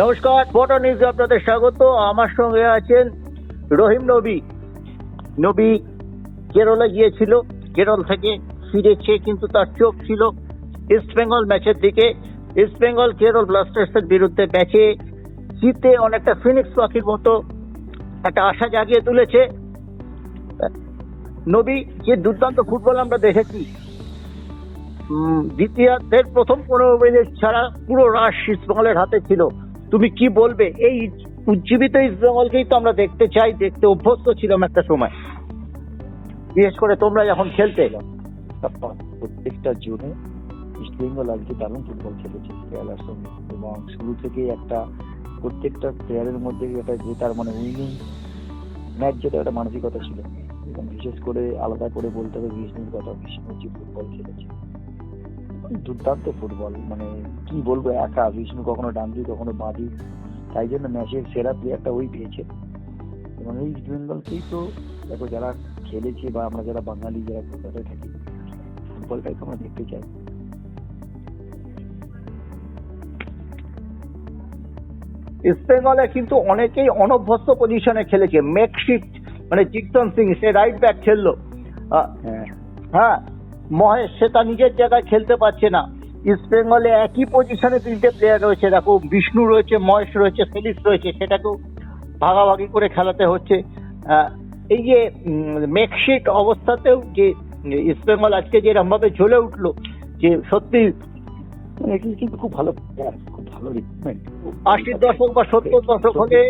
নমস্কার ফটো নিউজে আপনাদের স্বাগত। আমার সঙ্গে আছেন রহিম নবী। নবী কেরলে গিয়েছিল, কেরল থেকে ফিরেছে, কিন্তু তার চোখ ছিল ইস্ট বেঙ্গল ম্যাচের দিকে। ইস্ট বেঙ্গল কেরল ব্লাস্টার্সের বিরুদ্ধে ম্যাচে জিতে অনেকটা ফিনিক্স পাখির মতো একটা আশা জাগিয়ে তুলেছে। নবী, যে দুর্দান্ত ফুটবল আমরা দেখেছি দ্বিতীয়ার্ধের প্রথম পনেরো মিনিট ছাড়া পুরো রাশ ইস্টবেঙ্গলের হাতে ছিল। তুমি কি বলবে? এই উজ্জীবিত ইস্টবেঙ্গলকেই তো আমরা দেখতে চাই, দেখতে অভ্যস্ত ছিলাম একটা সময়। বিশেষ করে তোমরা যখন খেলতে প্রত্যেকটা জোনে ইস্ট বেঙ্গল আজকে দারুণ ফুটবল খেলেছে কেরালার সঙ্গে। এবং শুরু থেকেই একটা প্রত্যেকটা প্লেয়ারের মধ্যে একটা জেতার মানে উইনিং ম্যাচ যেটা একটা মানসিকতা ছিল। এবং বিশেষ করে আলাদা করে বলতে হবে বিষ্ণুর কথা বিষ্ণু যে ফুটবল খেলেছে। দুর্দান্ত ফুটবল। মানে কি বলব একা বিষ্ণু কখনো ডান দিক কখনো বাঁ দিক। তাই জন্য ম্যাচের সেরা প্লেয়ারটা ওই পেয়েছে। এবং এই ইস্ট বেঙ্গলকেই তো দেখো যারা খেলেছে বা আমরা যারা বাঙালি যারা কলকাতায় থাকি ফুটবলটাই তো আমরা দেখতে চাই। ইস্ট ইস্টবেঙ্গলে কিন্তু অনেকেই অনভ্যস্ত পজিশনে খেলেছে। মেকশিফট মানে জিকসন সিং সে রাইট ব্যাক খেললো। হ্যাঁ। হ্যাঁ মহেশ সে তার নিজের জায়গায় খেলতে পারছে না। ইস্ট বেঙ্গলে একই পজিশনে তিনটে প্লেয়ার রয়েছে। দেখো বিষ্ণু রয়েছে মহেশ রয়েছে ফেলিক্স রয়েছে সেটাকেও ভাগাভাগি করে খেলাতে হচ্ছে। এই যে মেকশিট অবস্থাতেও যে ইস্ট বেঙ্গল আজকে যে ভাবে জ্বলে উঠল যে সত্যি মানে কিন্তু খুব ভালো খুব ভালো রিক্রুটমেন্ট আশির দশক বা সত্তর দশক হলে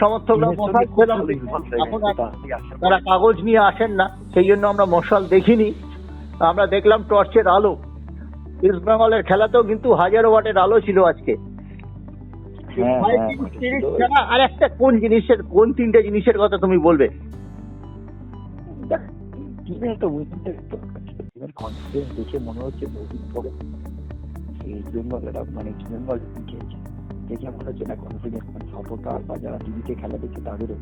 সমর্থকরা মশাল খেলাম। এখন তারা কাগজ নিয়ে আসেন না সেই জন্য আমরা মশাল দেখিনি। আমরা দেখলাম টর্চের আলো। ইস্ট বেঙ্গলের খেলাতেও কিন্তু হাজারো ওয়াটের আলো ছিল আজকে। হ্যাঁ, হ্যাঁ, আর একটা কোন জিনিসের কোন তিনটে জিনিসের কথা তুমি বলবে? কনফিডেন্স দেখে মনে হচ্ছে বহুদিন পরে ইস্ট বেঙ্গল একটা মানে ইস্ট বেঙ্গল খেলছে দেখে মনে হচ্ছে না কনফিডেন্স মানে সাপোর্টার বা যারা টিভিতে খেলা দেখছে তাদেরও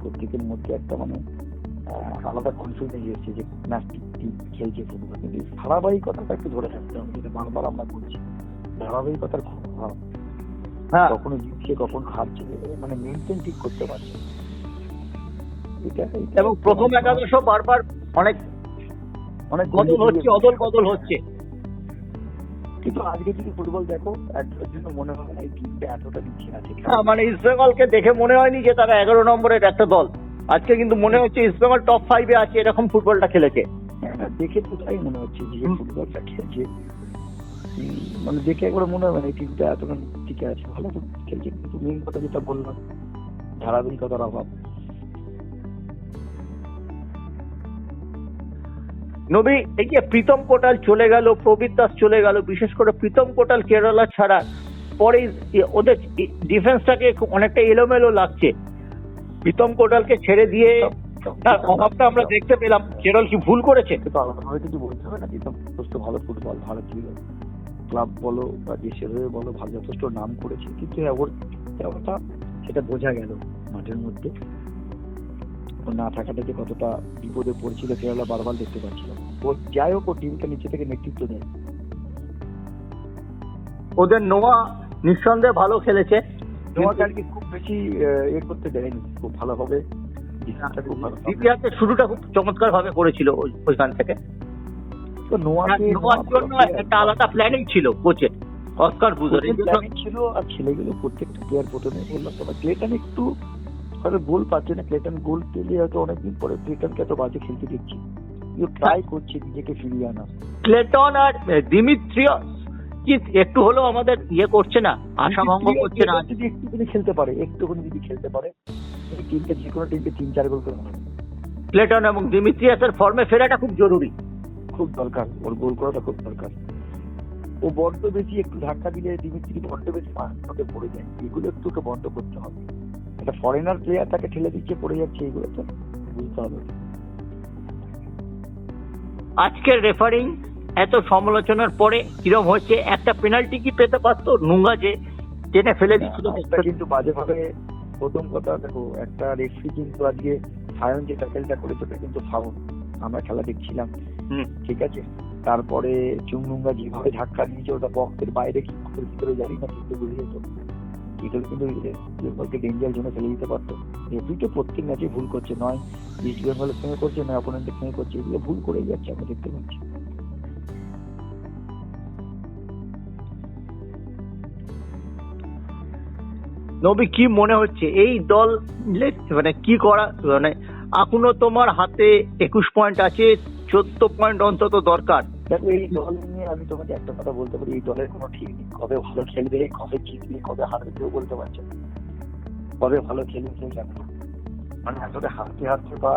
প্রত্যেকের মধ্যে একটা মানে আলাদা কনফিডেন্স এসেছে যে টিম খেলছে ফুটবল কিন্তু ধারাবাহিকতাটা একটু ধরে থাকতে হবে যেটা বারবার আমরা বলছি। ধারাবাহিকতার খুব অভাব। হ্যাঁ। কখনো জিতছে কখনো হারছে মানে মেনটেন ঠিক করতে পারছে এবং প্রথম একাদশও বারবার অনেক অনেক বদল হচ্ছে অদল বদল হচ্ছে। কিন্তু আজকে যদি ফুটবল দেখো একটার জন্য মনে হয় না এই টিমটা এতটা নিচে আছে। মানে ইস্ট বেঙ্গলকে দেখে মনে হয়নি যে তারা এগারো নম্বরের একটা দল। আজকে কিন্তু মনে হচ্ছে ইস্ট বেঙ্গল টপ ফাইভে আছে এরকম ফুটবলটা খেলেছে। হ্যাঁ, দেখে তো তাই মনে হচ্ছে যে ফুটবলটা খেলছে। মানে দেখে একবার মনে না এই টিমটা এতটা ঠিক আছে ভালো তো খেলছে। কিন্তু মেন কথা যেটা বললাম ধারাবাহিকতার অভাব। নবী এই যে প্রীতম কোটাল চলে গেল প্রবীর দাস চলে গেল বিশেষ করে প্রীতম কোটাল কেরালা ছাড়া পরে ওদের ডিফেন্সটাকে অনেকটা এলোমেলো লাগছে। প্রীতম কোটালকে ছেড়ে দিয়ে তার অভাবটা আমরা দেখতে পেলাম। কেরল কি ভুল করেছে? কিন্তু আলাদাভাবে কিছু বলতে হবে না কিন্তু যথেষ্ট ভালো ফুটবল ভারতীয় ক্লাব বলো বা দেশের হয়ে বলো ভালো যথেষ্ট নাম করেছে। কিন্তু ওর সেটা বোঝা গেল মাঠের মধ্যে। ও না থাকাটা যে কতটা বিপদে পড়ছিল কেরালা বারবার দেখতে পাচ্ছিলাম। ও যাই হোক ও টিমকে নিচে থেকে নেতৃত্ব দেয়। ওদের নোয়া নিঃসন্দেহে ভালো খেলেছে। আর খুব বেশি করতে দেয়নি খুব ভালোভাবে শুরুটা খুব চমৎকার ভাবে করেছিল ওইখান থেকে। তো নোয়ার জন্য একটা আলাদা প্ল্যানিং ছিল কোচের অস্কার বুজোর ছিল আর ছেলেগুলো প্রত্যেকটা প্লেয়ার প্রথমে বললাম তোমার ক্লেটন একটু হয়তো গোল পাচ্ছে না ক্লেটন গোল পেলে হয়তো অনেকদিন পরে ক্লেটনকে এত বাজে খেলতে দেখছি ট্রাই করছে নিজেকে ফিরিয়ে আনা। ক্লেটন আর দিমিত্রিয়স কি একটু হলেও আমাদের ইয়ে করছে না আশাভঙ্গ করছে না। যদি একটুখানি খেলতে পারে একটুখানি যদি খেলতে পারে টিমটা যে কোনো টিমকে তিন চার গোল করে। ক্লেটন এবং দিমিত্রিয়াসের ফর্মে ফেরাটা খুব জরুরি। খুব দরকার ওর গোল করাটা খুব দরকার। ও বড্ড বেশি একটু ধাক্কা দিলে দিমিত্রি বড্ড বেশি মাঠে পড়ে যায়। এগুলো একটু ওকে বন্ধ করতে হবে। একটা ফরেনার প্লেয়ার তাকে ঠেলে দিচ্ছে পড়ে যাচ্ছে এগুলো তো বুঝতে হবে। আজকের রেফারিং এত সমালোচনার পরে কিরম হচ্ছে একটা পেনাল্টি কি পেতে পারতো? নুঙ্গা যে টেনে ফেলে দিচ্ছিল কিন্তু বাজেভাবে প্রথম কথা দেখো একটা রেফারি কিন্তু আজকে সায়ন যে ট্যাকেলটা করেছে ওটা কিন্তু ফাউল আমরা খেলা দেখছিলাম। হুম। ঠিক আছে? তারপরে চুংনুঙ্গা যেভাবে ধাক্কা দিয়েছে ওটা বক্সের বাইরে কি করে ভিতরে জানি না কিন্তু বুঝে যেত ইডল কিন্তু বেঙ্গলকে ডেঞ্জার জন্য ফেলে দিতে পারতো। এভরি তো প্রত্যেক ম্যাচে ভুল করছে। নয় ইস্ট বেঙ্গলের সঙ্গে করছে নয় অপোনেন্টের সঙ্গে করছে এগুলো ভুল করেই যাচ্ছে আমরা দেখতে পাচ্ছি। নবী কি মনে হচ্ছে, এই দল মানে কি করা মানে এখনও তোমার হাতে একুশ পয়েন্ট আছে, চোদ্দ পয়েন্ট অন্তত দরকার। দেখো, এই দল নিয়ে আমি তোমাকে একটা কথা বলতে পারি, এই দলের কোনো ঠিক নেই। কবে ভালো খেলবে, কবে জিতবে, কবে হারবে, কেউ বলতে পারছে কবে ভালো খেলবে, কেউ জানে মানে আসলে হারতে হারতে বা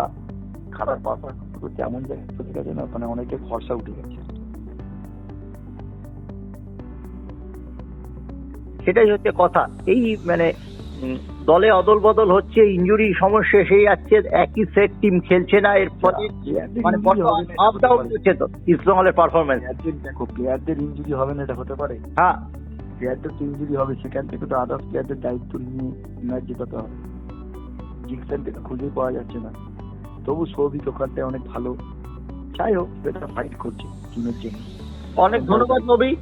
খারাপ পারফরমেন্স করতে এমন জায়গায় চলে গেছে না মানে অনেকে ভরসা উঠে গেছে। সেটাই হচ্ছে কথা। এই মানে দলে অদল বদল হচ্ছে ইঞ্জুরি সমস্যা সেই যাচ্ছে একই সেট টিম খেলছে না এর ফলে মানে আপ ডাউন হচ্ছে তো ইস্টবেঙ্গলের পারফরমেন্স দেখো প্লেয়ারদের ইঞ্জুরি হবে না এটা হতে পারে। হ্যাঁ। প্লেয়ারদের তো ইঞ্জুরি হবে সেখান থেকে তো আদার্স প্লেয়ারদের দায়িত্ব নিয়ে ম্যাচ জেতাতে হবে। জিক্সেন থেকে খুঁজে পাওয়া যাচ্ছে না। তবু সৌভিক ওখানটায় অনেক ভালো। যাই হোক এটা ফাইট করছে টিমের জন্য। অনেক ধন্যবাদ নবী।